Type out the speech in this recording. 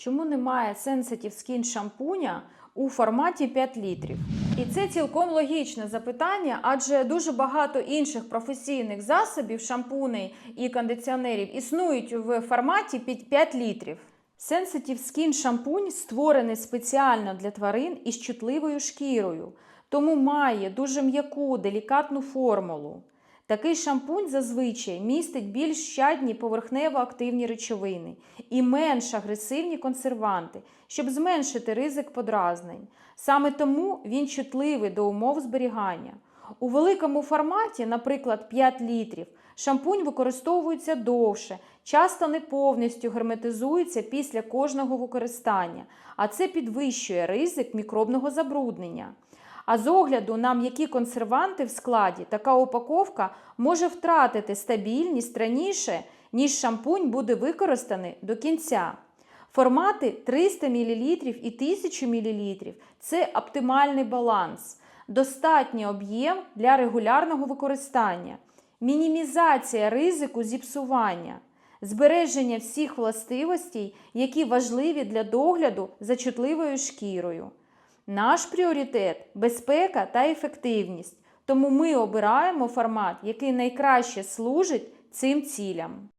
Чому немає Sensitive Skin шампуня у форматі 5 літрів? І це цілком логічне запитання, адже дуже багато інших професійних засобів, шампуней і кондиціонерів існують в форматі 5 літрів. Sensitive Skin шампунь створений спеціально для тварин із чутливою шкірою, тому має дуже м'яку, делікатну формулу. Такий шампунь зазвичай містить більш щадні поверхнево-активні речовини і менш агресивні консерванти, щоб зменшити ризик подразнень. Саме тому він чутливий до умов зберігання. У великому форматі, наприклад, 5 літрів, шампунь використовується довше, часто не повністю герметизується після кожного використання, а це підвищує ризик мікробного забруднення. А з огляду на м'які консерванти в складі, така упаковка може втратити стабільність раніше, ніж шампунь буде використаний до кінця. Формати 300 мл і 1000 мл – це оптимальний баланс, достатній об'єм для регулярного використання, мінімізація ризику зіпсування, збереження всіх властивостей, які важливі для догляду за чутливою шкірою. Наш пріоритет безпека та ефективність, тому ми обираємо формат, який найкраще служить цим цілям.